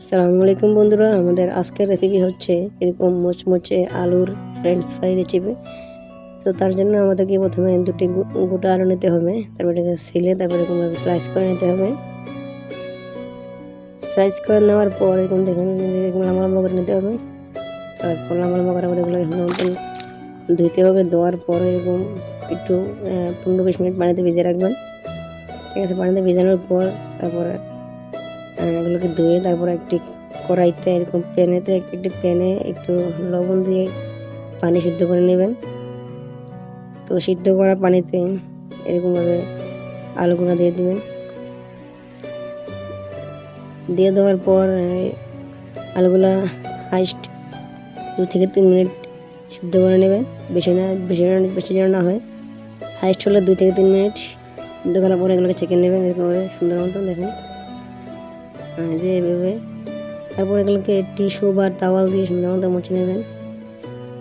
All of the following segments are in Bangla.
আসসালামু আলাইকুম বন্ধুরা, আমাদের আজকের রেসিপি হচ্ছে এরকম মুচমুচে আলুর ফ্রেঞ্চ ফ্রাই রেসিপি তো তার জন্য আমাদেরকে প্রথমে দুটি গোটা আলু নিতে হবে, তারপর এটাকে ছিলে তারপর এরকমভাবে স্লাইস করে নিতে হবে। স্লাইস করে নেওয়ার পর এরকম দেখুন, এরকম লম্বা লম্বা করে নিতে হবে। তারপর লম্বা লম্বা করে এগুলো মতন ধুইতে হবে ধোয়ার পর এরকম একটু পনেরো বিশ মিনিট পানিতে ভিজে রাখবেন। ঠিক আছে, পানিতে ভিজানোর পর তারপরে এগুলোকে ধুয়ে তারপর একটি কড়াইতে, এরকম প্যানেতে, একটি প্যানে একটু লবণ দিয়ে পানি সিদ্ধ করে নেবেন। তো সিদ্ধ করা পানিতে এরকমভাবে আলুগুলো দিয়ে দেবেন। দিয়ে দেওয়ার পর আলুগুলা হাইস্ট দু থেকে তিন মিনিট সিদ্ধ করে নেবেন। বেশি না, বেশি বেশি যেন না হয়। হাইস্ট হলে দুই থেকে তিন মিনিট সিদ্ধ করার পরে এগুলোকে চেকে নেবেন, এরকমভাবে সুন্দর মতন দেখেন। যে এভাবে। তারপর এগুলোকে টিস্যু বা তাওয়াল দিয়ে সুন্দর মতো মুছে নেবেন।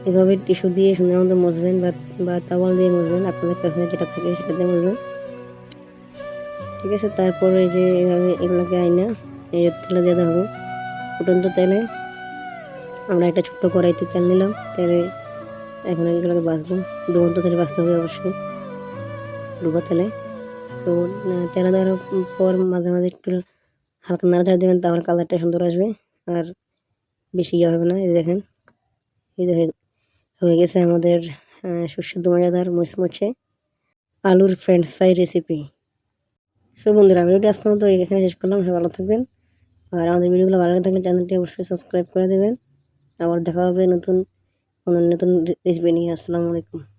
এভাবে টিস্যু দিয়ে সুন্দর মতো মুছবেন বা বা দিয়ে মুছবেন। আপনাদের কাছে যেটা থাকে সেটা দিয়ে মুছবেন। ঠিক আছে, তারপরে যে এভাবে এগুলোকে আইনা এই তেলে দিয়ে দেওয়া হবে ফুটন্ত তেলে। আমরা একটা ছোট্ট কড়াইতে তেল নিলাম। তেলে এখন এগুলোকে বাছবো ডুবন্ত তেলে বাঁচতে হবে অবশ্যই। ডুবো তেলে। সো তেলে দেওয়ার পর মাঝে মাঝে একটু হালকা নাড়াচাড়া দেবেন, তাহলে কালারটা সুন্দর আসবে। আর বেশি ইয়ে হবে না, এই দেখেন। এই যে হয়ে- গেছে আমাদের সুস্বাদু মজাদার মুচমুচে আলুর ফ্রেঞ্চ ফ্রাই রেসিপি সো বন্ধুরা, ভিডিওটি আজকের মতো এখানে শেষ করলাম, সবাই ভালো থাকবেন। আর আমাদের ভিডিওগুলো ভালো লাগে থাকলে চ্যানেলটি অবশ্যই সাবস্ক্রাইব করে দেবেন। আবার দেখা হবে নতুন নতুন রেসিপি নিয়ে। আসসালামু আলাইকুম।